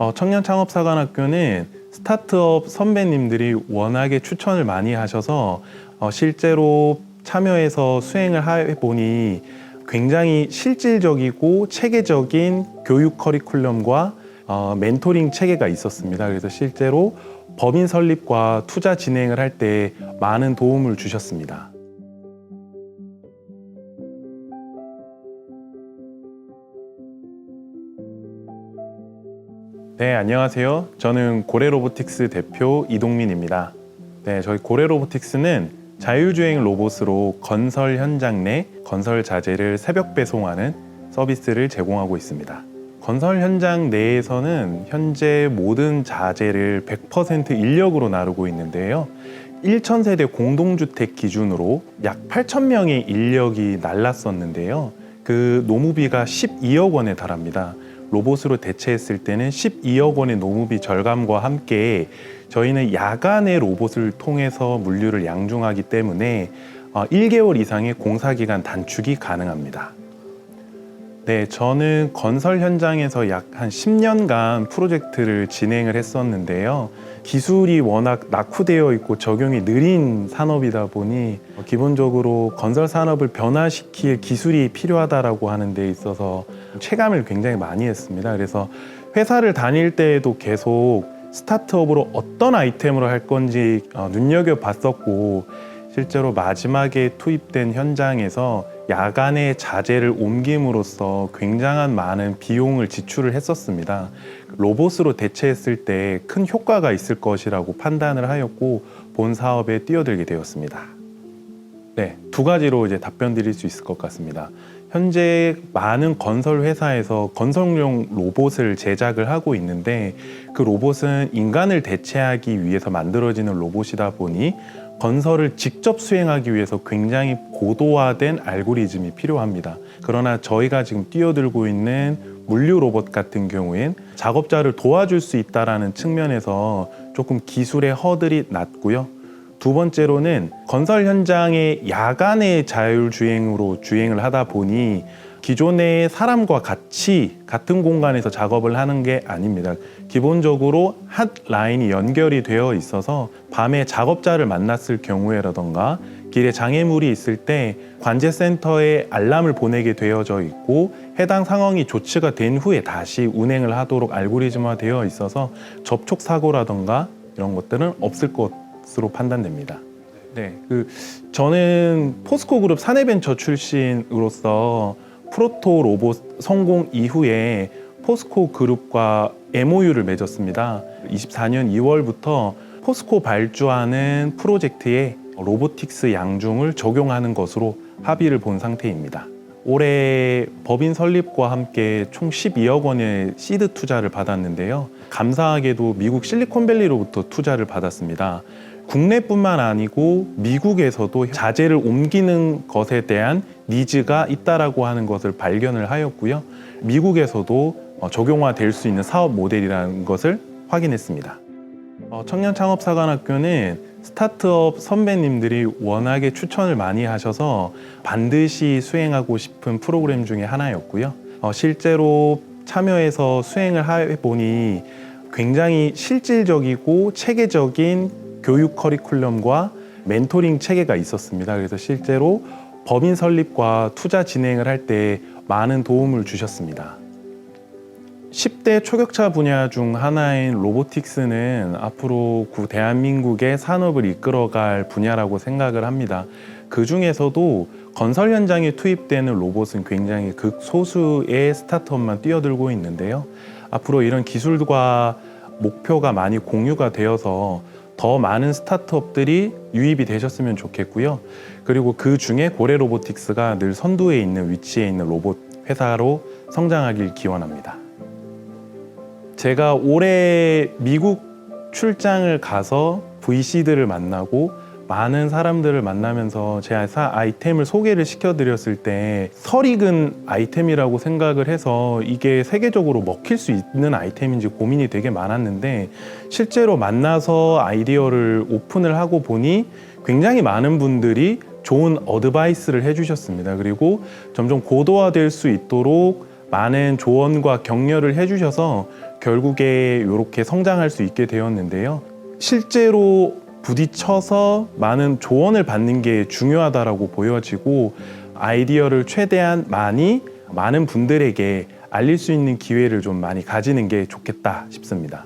어, 청년 창업사관학교는 스타트업 선배님들이 워낙에 추천을 많이 하셔서 어, 실제로 참여해서 수행을 해보니 굉장히 실질적이고 체계적인 교육 커리큘럼과 어, 멘토링 체계가 있었습니다. 그래서 실제로 법인 설립과 투자 진행을 할 때 많은 도움을 주셨습니다. 네, 안녕하세요. 저는 고래로보틱스 대표 이동민입니다. 네, 저희 고래로보틱스는 자율주행 로봇으로 건설 현장 내 건설 자재를 새벽 배송하는 서비스를 제공하고 있습니다. 건설 현장 내에서는 현재 모든 자재를 100% 인력으로 나르고 있는데요. 1,000세대 공동주택 기준으로 약 8,000명의 인력이 날랐었는데요. 그 노무비가 12억 원에 달합니다. 로봇으로 대체했을 때는 12억 원의 노무비 절감과 함께 저희는 야간에 로봇을 통해서 물류를 양중하기 때문에 어, 1개월 이상의 공사기간 단축이 가능합니다. 네, 저는 건설 현장에서 약 한 10년간 프로젝트를 진행을 했었는데요. 기술이 워낙 낙후되어 있고 적용이 느린 산업이다 보니 기본적으로 건설 산업을 변화시킬 기술이 필요하다라고 하는 데 있어서 체감을 굉장히 많이 했습니다. 그래서 회사를 다닐 때에도 계속 스타트업으로 어떤 아이템으로 할 건지 어, 눈여겨 봤었고 실제로 마지막에 투입된 현장에서 야간에 자재를 옮김으로써 굉장한 많은 비용을 지출을 했었습니다. 로봇으로 대체했을 때 큰 효과가 있을 것이라고 판단을 하였고 본 사업에 뛰어들게 되었습니다. 네, 두 가지로 이제 답변 드릴 수 있을 것 같습니다. 현재 많은 건설 회사에서 건설용 로봇을 제작을 하고 있는데 그 로봇은 인간을 대체하기 위해서 만들어지는 로봇이다 보니 건설을 직접 수행하기 위해서 굉장히 고도화된 알고리즘이 필요합니다. 그러나 저희가 지금 뛰어들고 있는 물류 로봇 같은 경우엔 작업자를 도와줄 수 있다라는 측면에서 조금 기술의 허들이 낮고요. 두 번째로는 건설 현장에 야간의 자율주행으로 주행을 하다 보니 기존의 사람과 같이 같은 공간에서 작업을 하는 게 아닙니다. 기본적으로 핫 라인이 연결이 되어 있어서 밤에 작업자를 만났을 경우에라던가 길에 장애물이 있을 때 관제센터에 알람을 보내게 되어져 있고 해당 상황이 조치가 된 후에 다시 운행을 하도록 알고리즘화 되어 있어서 접촉 사고라던가 이런 것들은 없을 것 으로 판단됩니다. 네, 그 저는 포스코 그룹 사내벤처 출신으로서 프로토 로봇 성공 이후에 포스코 그룹과 MOU를 맺었습니다. 24년 2월부터 포스코 발주하는 프로젝트에 로보틱스 양중을 적용하는 것으로 합의를 본 상태입니다. 올해 법인 설립과 함께 총 12억 원의 시드 투자를 받았는데요. 감사하게도 미국 실리콘밸리로부터 투자를 받았습니다. 국내뿐만 아니고 미국에서도 자재를 옮기는 것에 대한 니즈가 있다라고 하는 것을 발견을 하였고요. 미국에서도 어, 적용화될 수 있는 사업 모델이라는 것을 확인했습니다. 어, 청년 창업사관학교는 스타트업 선배님들이 워낙에 추천을 많이 하셔서 반드시 수행하고 싶은 프로그램 중에 하나였고요. 어, 실제로 참여해서 수행을 해보니 굉장히 실질적이고 체계적인 교육 커리큘럼과 멘토링 체계가 있었습니다. 그래서 실제로 법인 설립과 투자 진행을 할 때 많은 도움을 주셨습니다. 10대 초격차 분야 중 하나인 로보틱스는 앞으로 구 대한민국의 산업을 이끌어갈 분야라고 생각을 합니다. 그 중에서도 건설 현장에 투입되는 로봇은 굉장히 극소수의 스타트업만 뛰어들고 있는데요. 앞으로 이런 기술과 목표가 많이 공유가 되어서 더 많은 스타트업들이 유입이 되셨으면 좋겠고요. 그리고 그 중에 고래 로보틱스가 늘 선두에 있는 위치에 있는 로봇 회사로 성장하길 기원합니다. 제가 올해 미국 출장을 가서 VC들을 만나고 많은 사람들을 만나면서 제 아이템을 소개를 시켜드렸을 때 설익은 아이템이라고 생각을 해서 이게 세계적으로 먹힐 수 있는 아이템인지 고민이 되게 많았는데 실제로 만나서 아이디어를 오픈을 하고 보니 굉장히 많은 분들이 좋은 어드바이스를 해주셨습니다. 그리고 점점 고도화될 수 있도록 많은 조언과 격려를 해주셔서 결국에 이렇게 성장할 수 있게 되었는데요. 실제로 부딪혀서 많은 조언을 받는 게 중요하다라고 보여지고 아이디어를 최대한 많이 많은 분들에게 알릴 수 있는 기회를 좀 많이 가지는 게 좋겠다 싶습니다.